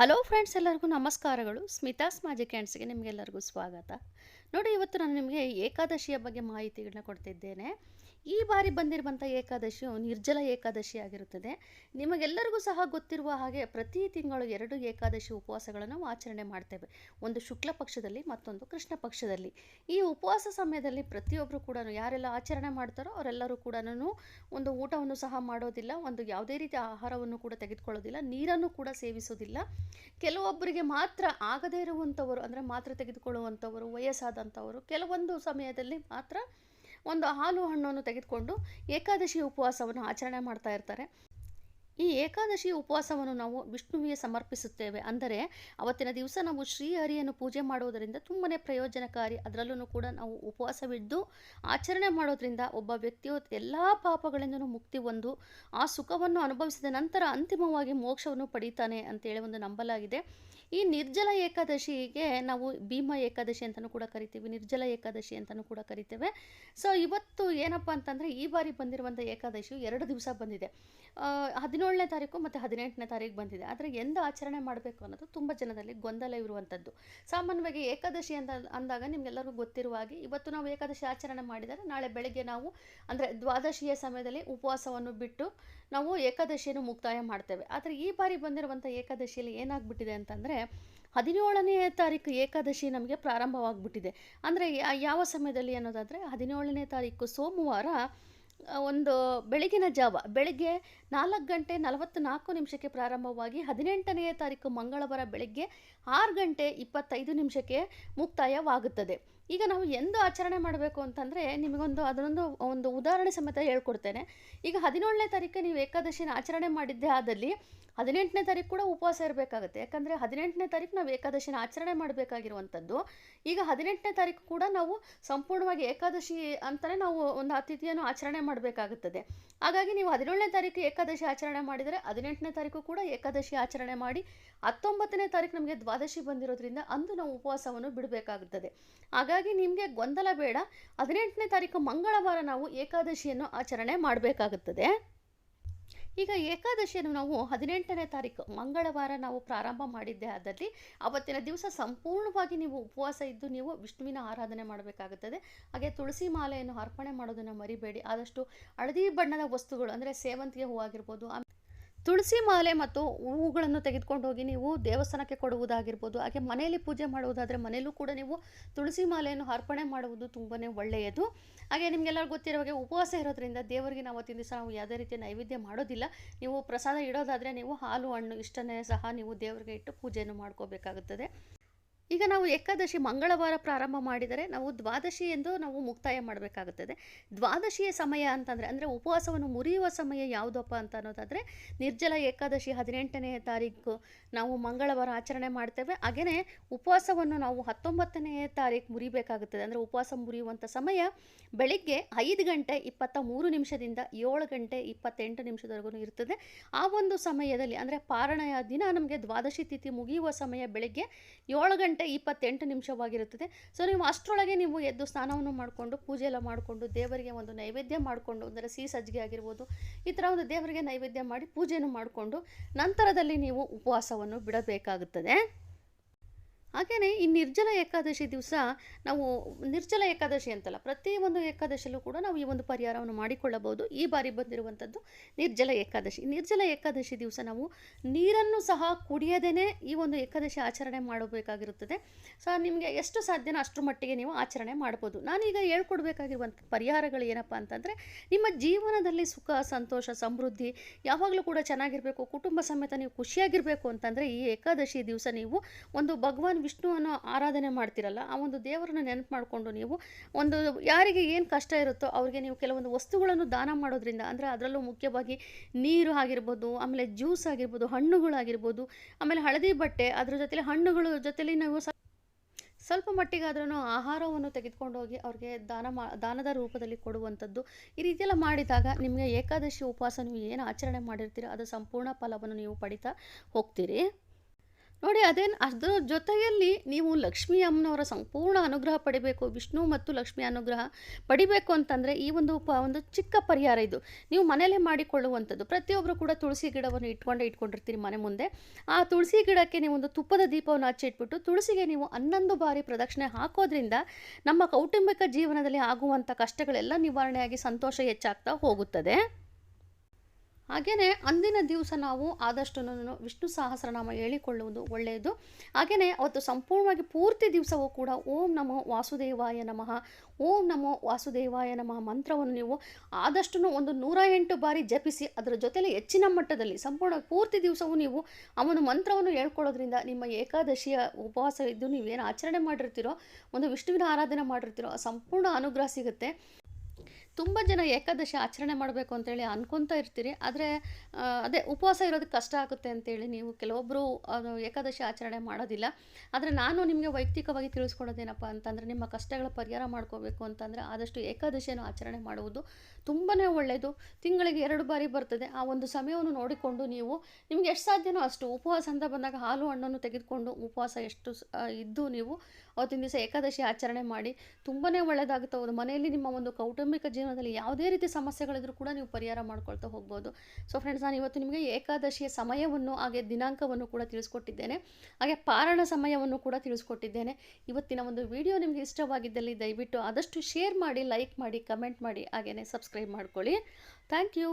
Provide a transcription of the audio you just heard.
Hello friends, ಎಲ್ಲರಿಗೂ ನಮಸ್ಕಾರಗಳು. Smitha's magic ಹ್ಯಾಂಡ್ಸ್ಗೆ ನಿಮಗೆಲ್ಲರಿಗೂ ಸ್ವಾಗತ. ನೋಡಿ, ಇವತ್ತು ನಾನು ನಿಮಗೆ ಏಕಾದಶಿಯ ಬಗ್ಗೆ ಮಾಹಿತಿಗಳನ್ನ ಕೊಡ್ತಿದ್ದೇನೆ. ಈ ಬಾರಿ ಬಂದಿರುವಂಥ ಏಕಾದಶಿಯು ನಿರ್ಜಲ ಏಕಾದಶಿ ಆಗಿರುತ್ತದೆ. ನಿಮಗೆಲ್ಲರಿಗೂ ಸಹ ಗೊತ್ತಿರುವ ಹಾಗೆ ಪ್ರತಿ ತಿಂಗಳು ಎರಡು ಏಕಾದಶಿ ಉಪವಾಸಗಳನ್ನು ಆಚರಣೆ ಮಾಡ್ತೇವೆ. ಒಂದು ಶುಕ್ಲ ಪಕ್ಷದಲ್ಲಿ, ಮತ್ತೊಂದು ಕೃಷ್ಣ ಪಕ್ಷದಲ್ಲಿ. ಈ ಉಪವಾಸ ಸಮಯದಲ್ಲಿ ಪ್ರತಿಯೊಬ್ಬರು ಕೂಡ ಯಾರೆಲ್ಲ ಆಚರಣೆ ಮಾಡ್ತಾರೋ ಅವರೆಲ್ಲರೂ ಕೂಡ ಒಂದು ಊಟವನ್ನು ಸಹ ಮಾಡೋದಿಲ್ಲ, ಒಂದು ಯಾವುದೇ ರೀತಿಯ ಆಹಾರವನ್ನು ಕೂಡ ತೆಗೆದುಕೊಳ್ಳೋದಿಲ್ಲ, ನೀರನ್ನು ಕೂಡ ಸೇವಿಸೋದಿಲ್ಲ. ಕೆಲವೊಬ್ಬರಿಗೆ ಮಾತ್ರ ಆಗದೇ ಇರುವಂಥವರು, ಅಂದರೆ ಮಾತ್ರ ತೆಗೆದುಕೊಳ್ಳುವಂಥವರು, ವಯಸ್ಸಾದಂಥವರು, ಕೆಲವೊಂದು ಸಮಯದಲ್ಲಿ ಮಾತ್ರ ಒಂದು ಹಾಲು ಹಣ್ಣನ್ನು ತೆಗೆದುಕೊಂಡು ಏಕಾದಶಿ ಉಪವಾಸವನ್ನು ಆಚರಣೆ ಮಾಡ್ತಾ ಇರ್ತಾರೆ. ಈ ಏಕಾದಶಿ ಉಪವಾಸವನ್ನು ನಾವು ವಿಷ್ಣುವಿಗೆ ಸಮರ್ಪಿಸುತ್ತೇವೆ. ಅಂದರೆ ಅವತ್ತಿನ ದಿವಸ ನಾವು ಶ್ರೀಹರಿಯನ್ನು ಪೂಜೆ ಮಾಡುವುದರಿಂದ ತುಂಬಾ ಪ್ರಯೋಜನಕಾರಿ. ಅದರಲ್ಲೂ ಕೂಡ ನಾವು ಉಪವಾಸವಿದ್ದು ಆಚರಣೆ ಮಾಡೋದ್ರಿಂದ ಒಬ್ಬ ವ್ಯಕ್ತಿಯು ಎಲ್ಲ ಪಾಪಗಳಿಂದಲೂ ಮುಕ್ತಿ ಹೊಂದು ಆ ಸುಖವನ್ನು ಅನುಭವಿಸಿದ ನಂತರ ಅಂತಿಮವಾಗಿ ಮೋಕ್ಷವನ್ನು ಪಡೀತಾನೆ ಅಂತೇಳಿ ಒಂದು ನಂಬಲಾಗಿದೆ. ಈ ನಿರ್ಜಲ ಏಕಾದಶಿಗೆ ನಾವು ಭೀಮ ಏಕಾದಶಿ ಅಂತಲೂ ಕೂಡ ಕರಿತೀವಿ, ನಿರ್ಜಲ ಏಕಾದಶಿ ಅಂತಲೂ ಕೂಡ ಕರಿತೇವೆ. ಸೊ ಇವತ್ತು ಏನಪ್ಪ ಅಂತಂದರೆ ಈ ಬಾರಿ ಬಂದಿರುವಂಥ ಏಕಾದಶಿಯು ಎರಡು ದಿವಸ ಬಂದಿದೆ. ಹದಿನೇಳನೇ ತಾರೀಕು ಮತ್ತು ಹದಿನೆಂಟನೇ ತಾರೀಕು ಬಂದಿದೆ. ಆದರೆ ಎಂದ ಆಚರಣೆ ಮಾಡಬೇಕು ಅನ್ನೋದು ತುಂಬ ಜನದಲ್ಲಿ ಗೊಂದಲ ಇರುವಂಥದ್ದು ಸಾಮಾನ್ಯವಾಗಿ ಏಕಾದಶಿ ಅಂತ ಅಂದಾಗ ನಿಮಗೆಲ್ಲರಿಗೂ ಗೊತ್ತಿರುವ ಹಾಗೆ ಇವತ್ತು ನಾವು ಏಕಾದಶಿ ಆಚರಣೆ ಮಾಡಿದರೆ ನಾಳೆ ಬೆಳಗ್ಗೆ ನಾವು ಅಂದರೆ ದ್ವಾದಶಿಯ ಸಮಯದಲ್ಲಿ ಉಪವಾಸವನ್ನು ಬಿಟ್ಟು ನಾವು ಏಕಾದಶಿಯನ್ನು ಮುಕ್ತಾಯ ಮಾಡ್ತೇವೆ. ಆದರೆ ಈ ಬಾರಿ ಬಂದಿರುವಂಥ ಏಕಾದಶಿಯಲ್ಲಿ ಏನಾಗ್ಬಿಟ್ಟಿದೆ ಅಂತಂದರೆ, ಹದಿನೇಳನೇ ತಾರೀಕು ಏಕಾದಶಿ ನಮಗೆ ಪ್ರಾರಂಭವಾಗ್ಬಿಟ್ಟಿದೆ. ಅಂದರೆ ಯಾವ ಸಮಯದಲ್ಲಿ ಅನ್ನೋದಾದರೆ, ಹದಿನೇಳನೇ ತಾರೀಕು ಸೋಮವಾರ ಒಂದು ಬೆಳಗಿನ ಜಾವ, ಬೆಳಗ್ಗೆ ನಾಲ್ಕು ಗಂಟೆ ನಲವತ್ತ್ನಾಲ್ಕು ನಿಮಿಷಕ್ಕೆ ಪ್ರಾರಂಭವಾಗಿ ಹದಿನೆಂಟನೆಯ ತಾರೀಕು ಮಂಗಳವಾರ ಬೆಳಗ್ಗೆ ಆರು ಗಂಟೆ ಇಪ್ಪತ್ತೈದು ನಿಮಿಷಕ್ಕೆ ಮುಕ್ತಾಯವಾಗುತ್ತದೆ. ಈಗ ನಾವು ಎಂದು ಆಚರಣೆ ಮಾಡಬೇಕು ಅಂತಂದರೆ ನಿಮಗೊಂದು ಅದನ್ನೊಂದು ಒಂದು ಉದಾಹರಣೆ ಸಮೇತ ಹೇಳ್ಕೊಡ್ತೇನೆ. ಈಗ ಹದಿನೇಳನೇ ತಾರೀಕು ನೀವು ಏಕಾದಶಿನ ಆಚರಣೆ ಮಾಡಿದ್ದೆ ಆದಲ್ಲಿ ಹದಿನೆಂಟನೇ ತಾರೀಕು ಕೂಡ ಉಪವಾಸ ಇರಬೇಕಾಗುತ್ತೆ. ಯಾಕಂದರೆ ಹದಿನೆಂಟನೇ ತಾರೀಕು ನಾವು ಏಕಾದಶಿನ ಆಚರಣೆ ಮಾಡಬೇಕಾಗಿರುವಂಥದ್ದು. ಈಗ ಹದಿನೆಂಟನೇ ತಾರೀಕು ಕೂಡ ನಾವು ಸಂಪೂರ್ಣವಾಗಿ ಏಕಾದಶಿ ಅಂತಲೇ ನಾವು ಒಂದು ಅತಿಥಿಯನ್ನು ಆಚರಣೆ ಮಾಡಬೇಕಾಗುತ್ತದೆ. ಹಾಗಾಗಿ ನೀವು ಹದಿನೇಳನೇ ತಾರೀಕು ಏಕಾದಶಿ ಆಚರಣೆ ಮಾಡಿದರೆ ಹದಿನೆಂಟನೇ ತಾರೀಕು ಕೂಡ ಏಕಾದಶಿ ಆಚರಣೆ ಮಾಡಿ ಹತ್ತೊಂಬತ್ತನೇ ತಾರೀಕು ನಮಗೆ ದ್ವಾದಶಿ ಬಂದಿರೋದ್ರಿಂದ ಅಂದು ನಾವು ಉಪವಾಸವನ್ನು ಬಿಡಬೇಕಾಗುತ್ತದೆ. ಹಾಗಾಗಿ ನಿಮಗೆ ಗೊಂದಲ ಬೇಡ. ಹದಿನೆಂಟನೇ ತಾರೀಕು ಮಂಗಳವಾರ ನಾವು ಏಕಾದಶಿಯನ್ನು ಆಚರಣೆ ಮಾಡಬೇಕಾಗುತ್ತದೆ. ಈಗ ಏಕಾದಶಿಯನ್ನು ನಾವು ಹದಿನೆಂಟನೇ ತಾರೀಕು ಮಂಗಳವಾರ ನಾವು ಪ್ರಾರಂಭ ಮಾಡಿದ್ದೆ ಆದಲ್ಲಿ ಅವತ್ತಿನ ದಿವಸ ಸಂಪೂರ್ಣವಾಗಿ ನೀವು ಉಪವಾಸ ಇದ್ದು ನೀವು ವಿಷ್ಣುವಿನ ಆರಾಧನೆ ಮಾಡಬೇಕಾಗುತ್ತದೆ. ಹಾಗೆ ತುಳಸಿ ಮಾಲೆಯನ್ನು ಅರ್ಪಣೆ ಮಾಡೋದನ್ನು ಮರಿಬೇಡಿ. ಆದಷ್ಟು ಹಳದಿ ಬಣ್ಣದ ವಸ್ತುಗಳು, ಅಂದರೆ ಸೇವಂತಿಗೆ ಹೂವಾಗಿರ್ಬೋದು ತುಳಸಿ ಮಾಲೆ ಮತ್ತು ಹೂವುಗಳನ್ನು ತೆಗೆದುಕೊಂಡು ಹೋಗಿ ನೀವು ದೇವಸ್ಥಾನಕ್ಕೆ ಕೊಡುವುದಾಗಿರ್ಬೋದು, ಹಾಗೆ ಮನೆಯಲ್ಲಿ ಪೂಜೆ ಮಾಡುವುದಾದರೆ ಮನೆಯಲ್ಲೂ ಕೂಡ ನೀವು ತುಳಸಿ ಮಾಲೆಯನ್ನು ಅರ್ಪಣೆ ಮಾಡುವುದು ತುಂಬಾ ಒಳ್ಳೆಯದು. ಹಾಗೆ ನಿಮಗೆಲ್ಲರೂ ಗೊತ್ತಿರೋ ಹಾಗೆ ಉಪವಾಸ ಇರೋದ್ರಿಂದ ದೇವರಿಗೆ ನಾವು ಅವತ್ತಿನ ದಿವಸ ನಾವು ಯಾವುದೇ ರೀತಿಯ ನೈವೇದ್ಯ ಮಾಡೋದಿಲ್ಲ. ನೀವು ಪ್ರಸಾದ ಇಡೋದಾದರೆ ನೀವು ಹಾಲು, ಹಣ್ಣು ಇಷ್ಟನ್ನೇ ಸಹ ನೀವು ದೇವರಿಗೆ ಇಟ್ಟು ಪೂಜೆಯನ್ನು ಮಾಡ್ಕೋಬೇಕಾಗುತ್ತದೆ. ಈಗ ನಾವು ಏಕಾದಶಿ ಮಂಗಳವಾರ ಪ್ರಾರಂಭ ಮಾಡಿದರೆ ನಾವು ದ್ವಾದಶಿ ಎಂದು ನಾವು ಮುಕ್ತಾಯ ಮಾಡಬೇಕಾಗುತ್ತದೆ. ದ್ವಾದಶಿಯ ಸಮಯ ಅಂತಂದರೆ, ಅಂದರೆ ಉಪವಾಸವನ್ನು ಮುರಿಯುವ ಸಮಯ ಯಾವುದಪ್ಪ ಅಂತ ಅನ್ನೋದಾದರೆ, ನಿರ್ಜಲ ಏಕಾದಶಿ ಹದಿನೆಂಟನೇ ತಾರೀಕು ನಾವು ಮಂಗಳವಾರ ಆಚರಣೆ ಮಾಡ್ತೇವೆ. ಹಾಗೆಯೇ ಉಪವಾಸವನ್ನು ನಾವು ಹತ್ತೊಂಬತ್ತನೇ ತಾರೀಕು ಮುರಿಬೇಕಾಗುತ್ತದೆ. ಅಂದರೆ ಉಪವಾಸ ಮುರಿಯುವಂಥ ಸಮಯ ಬೆಳಿಗ್ಗೆ ಐದು ಗಂಟೆ ಇಪ್ಪತ್ತ ಮೂರು ನಿಮಿಷದಿಂದ ಏಳು ಗಂಟೆ ಇಪ್ಪತ್ತೆಂಟು ನಿಮಿಷದವರೆಗೂ ಇರ್ತದೆ. ಆ ಒಂದು ಸಮಯದಲ್ಲಿ, ಅಂದರೆ ಪಾರಣೆಯ ದಿನ ನಮಗೆ ದ್ವಾದಶಿ ತಿಥಿ ಮುಗಿಯುವ ಸಮಯ ಬೆಳಿಗ್ಗೆ ಏಳು ಗಂಟೆ ಇಪ್ಪತ್ತೆಂಟು ನಿಮಿಷವಾಗಿರುತ್ತದೆ. ಸೊ ನೀವು ಅಷ್ಟರೊಳಗೆ ನೀವು ಎದ್ದು ಸ್ನಾನವನ್ನು ಮಾಡಿಕೊಂಡು, ಪೂಜೆ ಎಲ್ಲ ಮಾಡಿಕೊಂಡು, ದೇವರಿಗೆ ಒಂದು ನೈವೇದ್ಯ ಮಾಡಿಕೊಂಡು, ಅಂದರೆ ಸಿಹಿ ಸಜ್ಜಿಗೆ ಆಗಿರ್ಬೋದು, ಈ ಥರ ಒಂದು ದೇವರಿಗೆ ನೈವೇದ್ಯ ಮಾಡಿ ಪೂಜೆಯನ್ನು ಮಾಡಿಕೊಂಡು, ನಂತರದಲ್ಲಿ ನೀವು ಉಪವಾಸವನ್ನು ಬಿಡಬೇಕಾಗುತ್ತದೆ. ಹಾಗೆಯೇ ಈ ನಿರ್ಜಲ ಏಕಾದಶಿ ದಿವಸ ನಾವು ನಿರ್ಜಲ ಏಕಾದಶಿ ಅಂತಲ್ಲ, ಪ್ರತಿ ಒಂದು ಏಕಾದಶಿಯಲ್ಲೂ ಕೂಡ ನಾವು ಈ ಒಂದು ಪರಿಹಾರವನ್ನು ಮಾಡಿಕೊಳ್ಳಬಹುದು. ಈ ಬಾರಿ ಬಂದಿರುವಂಥದ್ದು ನಿರ್ಜಲ ಏಕಾದಶಿ. ನಿರ್ಜಲ ಏಕಾದಶಿ ದಿವಸ ನಾವು ನೀರನ್ನು ಸಹ ಕುಡಿಯದೇ ಈ ಒಂದು ಏಕಾದಶಿ ಆಚರಣೆ ಮಾಡಬೇಕಾಗಿರುತ್ತದೆ. ಸೊ ನಿಮಗೆ ಎಷ್ಟು ಸಾಧ್ಯನೋ ಅಷ್ಟರ ಮಟ್ಟಿಗೆ ನೀವು ಆಚರಣೆ ಮಾಡ್ಬೋದು. ನಾನೀಗ ಹೇಳ್ಕೊಡ್ಬೇಕಾಗಿರುವಂಥ ಪರಿಹಾರಗಳು ಏನಪ್ಪ ಅಂತಂದರೆ, ನಿಮ್ಮ ಜೀವನದಲ್ಲಿ ಸುಖ, ಸಂತೋಷ, ಸಮೃದ್ಧಿ ಯಾವಾಗಲೂ ಕೂಡ ಚೆನ್ನಾಗಿರಬೇಕು. ಕುಟುಂಬ ಸಮೇತ ನೀವು ಖುಷಿಯಾಗಿರಬೇಕು ಅಂತಂದರೆ ಈ ಏಕಾದಶಿ ದಿವಸ ನೀವು ಒಂದು ಭಗವಾನ್ ವಿಷ್ಣುವನ್ನು ಆರಾಧನೆ ಮಾಡ್ತಿರಲ್ಲ, ಆ ಒಂದು ದೇವರನ್ನು ನೆನಪು ಮಾಡಿಕೊಂಡು ನೀವು ಒಂದು ಯಾರಿಗೆ ಏನು ಕಷ್ಟ ಇರುತ್ತೋ ಅವ್ರಿಗೆ ನೀವು ಕೆಲವೊಂದು ವಸ್ತುಗಳನ್ನು ದಾನ ಮಾಡೋದ್ರಿಂದ, ಅಂದರೆ ಅದರಲ್ಲೂ ಮುಖ್ಯವಾಗಿ ನೀರು ಆಗಿರ್ಬೋದು, ಆಮೇಲೆ ಜ್ಯೂಸ್ ಆಗಿರ್ಬೋದು, ಹಣ್ಣುಗಳಾಗಿರ್ಬೋದು, ಆಮೇಲೆ ಹಳದಿ ಬಟ್ಟೆ, ಅದ್ರ ಜೊತೆಲಿ ಹಣ್ಣುಗಳ ಜೊತೆಲಿ ನೀವು ಸ್ವಲ್ಪ ಮಟ್ಟಿಗಾದ್ರೂ ಆಹಾರವನ್ನು ತೆಗೆದುಕೊಂಡು ಹೋಗಿ ಅವ್ರಿಗೆ ದಾನ ಮಾ, ದಾನದ ರೂಪದಲ್ಲಿ ಕೊಡುವಂಥದ್ದು. ಈ ರೀತಿಯೆಲ್ಲ ಮಾಡಿದಾಗ ನಿಮಗೆ ಏಕಾದಶಿ ಉಪವಾಸ ನೀವು ಏನು ಆಚರಣೆ ಮಾಡಿರ್ತೀರೋ, ಅದು ಸಂಪೂರ್ಣ ಫಲವನ್ನು ನೀವು ಪಡಿತಾ ಹೋಗ್ತೀರಿ. ನೋಡಿ, ಅದೇನು ಅದರ ಜೊತೆಯಲ್ಲಿ ನೀವು ಲಕ್ಷ್ಮೀ ಅಮ್ಮನವರ ಸಂಪೂರ್ಣ ಅನುಗ್ರಹ ಪಡಿಬೇಕು, ವಿಷ್ಣು ಮತ್ತು ಲಕ್ಷ್ಮಿ ಅನುಗ್ರಹ ಪಡಿಬೇಕು ಅಂತಂದರೆ ಈ ಒಂದು ಪ ಒಂದು ಚಿಕ್ಕ ಪರಿಹಾರ ಇದು. ನೀವು ಮನೆಯಲ್ಲೇ ಮಾಡಿಕೊಳ್ಳುವಂಥದ್ದು. ಪ್ರತಿಯೊಬ್ಬರು ಕೂಡ ತುಳಸಿ ಗಿಡವನ್ನು ಇಟ್ಕೊಂಡೇ ಇಟ್ಕೊಂಡಿರ್ತೀರಿ ಮನೆ ಮುಂದೆ. ಆ ತುಳಸಿ ಗಿಡಕ್ಕೆ ನೀವು ಒಂದು ತುಪ್ಪದ ದೀಪವನ್ನು ಹಚ್ಚಿಟ್ಬಿಟ್ಟು ತುಳಸಿಗೆ ನೀವು ಹನ್ನೊಂದು ಬಾರಿ ಪ್ರದಕ್ಷಿಣೆ ಹಾಕೋದ್ರಿಂದ ನಮ್ಮ ಕೌಟುಂಬಿಕ ಜೀವನದಲ್ಲಿ ಆಗುವಂಥ ಕಷ್ಟಗಳೆಲ್ಲ ನಿವಾರಣೆಯಾಗಿ ಸಂತೋಷ ಹೆಚ್ಚಾಗ್ತಾ ಹೋಗುತ್ತದೆ. ಹಾಗೆಯೇ ಅಂದಿನ ದಿವಸ ನಾವು ಆದಷ್ಟು ವಿಷ್ಣು ಸಹಸ್ರನಾಮ ಹೇಳಿಕೊಳ್ಳುವುದು ಒಳ್ಳೆಯದು. ಹಾಗೆಯೇ ಅವತ್ತು ಸಂಪೂರ್ಣವಾಗಿ ಪೂರ್ತಿ ದಿವಸವೂ ಕೂಡ ಓಂ ನಮೋ ವಾಸುದೇವಾಯ ನಮಃ, ಓಂ ನಮೋ ವಾಸುದೇವಾಯ ನಮಃ ಮಂತ್ರವನ್ನು ನೀವು ಆದಷ್ಟು ಒಂದು ನೂರ ಎಂಟು ಬಾರಿ ಜಪಿಸಿ ಅದರ ಜೊತೆಲಿ ಹೆಚ್ಚಿನ ಮಟ್ಟದಲ್ಲಿ ಸಂಪೂರ್ಣ ಪೂರ್ತಿ ದಿವಸವೂ ನೀವು ಅವನು ಮಂತ್ರವನ್ನು ಹೇಳ್ಕೊಳ್ಳೋದ್ರಿಂದ ನಿಮ್ಮ ಏಕಾದಶಿಯ ಉಪವಾಸ ಇದ್ದು ನೀವೇನು ಆಚರಣೆ ಮಾಡಿರ್ತೀರೋ, ಒಂದು ವಿಷ್ಣುವಿನ ಆರಾಧನೆ ಮಾಡಿರ್ತೀರೋ ಸಂಪೂರ್ಣ ಅನುಗ್ರಹ ಸಿಗುತ್ತೆ. ತುಂಬ ಜನ ಏಕಾದಶಿ ಆಚರಣೆ ಮಾಡಬೇಕು ಅಂತೇಳಿ ಅನ್ಕೊತಾ ಇರ್ತೀರಿ. ಆದರೆ ಅದೇ ಉಪವಾಸ ಇರೋದಕ್ಕೆ ಕಷ್ಟ ಆಗುತ್ತೆ ಅಂತೇಳಿ ನೀವು ಕೆಲವೊಬ್ಬರು ಅದು ಏಕಾದಶಿ ಆಚರಣೆ ಮಾಡೋದಿಲ್ಲ. ಆದರೆ ನಾನು ನಿಮಗೆ ವೈಯಕ್ತಿಕವಾಗಿ ತಿಳಿಸ್ಕೊಡೋದೇನಪ್ಪ ಅಂತಂದರೆ, ನಿಮ್ಮ ಕಷ್ಟಗಳ ಪರಿಹಾರ ಮಾಡ್ಕೋಬೇಕು ಅಂತಂದರೆ ಆದಷ್ಟು ಏಕಾದಶಿಯನ್ನು ಆಚರಣೆ ಮಾಡುವುದು ತುಂಬಾ ಒಳ್ಳೆಯದು ತಿಂಗಳಿಗೆ ಎರಡು ಬಾರಿ ಬರ್ತದೆ. ಆ ಒಂದು ಸಮಯವನ್ನು ನೋಡಿಕೊಂಡು ನೀವು, ನಿಮಗೆ ಎಷ್ಟು ಸಾಧ್ಯನೋ ಅಷ್ಟು ಉಪವಾಸ ಅಂತ ಬಂದಾಗ ಹಾಲು, ಹಣ್ಣನ್ನು ತೆಗೆದುಕೊಂಡು ಉಪವಾಸ ಎಷ್ಟು ಇದ್ದು ನೀವು ಅವತ್ತಿನ ದಿವಸ ಏಕಾದಶಿ ಆಚರಣೆ ಮಾಡಿ ತುಂಬಾ ಒಳ್ಳೆಯದಾಗುತ್ತೆ ಒಂದು ಮನೆಯಲ್ಲಿ ನಿಮ್ಮ ಒಂದು ಕೌಟುಂಬಿಕ ಜೀವನದಲ್ಲಿ ಯಾವುದೇ ರೀತಿ ಸಮಸ್ಯೆಗಳಿದ್ರೂ ಕೂಡ ನೀವು ಪರಿಹಾರ ಮಾಡ್ಕೊಳ್ತಾ ಹೋಗ್ಬೋದು. ಸೊ ಫ್ರೆಂಡ್ಸ್ ನಾನು ಇವತ್ತು ನಿಮಗೆ ಏಕಾದಶಿಯ ಸಮಯವನ್ನು, ಹಾಗೆ ದಿನಾಂಕವನ್ನು ಕೂಡ ತಿಳಿಸ್ಕೊಟ್ಟಿದ್ದೇನೆ. ಹಾಗೆ ಪಾರಣ ಸಮಯವನ್ನು ಕೂಡ ತಿಳಿಸ್ಕೊಟ್ಟಿದ್ದೇನೆ. ಇವತ್ತಿನ ಒಂದು ವಿಡಿಯೋ ನಿಮಗೆ ಇಷ್ಟವಾಗಿದ್ದಲ್ಲಿ ದಯವಿಟ್ಟು ಆದಷ್ಟು ಶೇರ್ ಮಾಡಿ ಲೈಕ್ ಮಾಡಿ ಕಮೆಂಟ್ ಮಾಡಿ ಹಾಗೆಯೇ ಸಬ್ಸ್ಕ್ರೈಬ್ ಮಾಡ್ಕೊಳ್ಳಿ. Thank you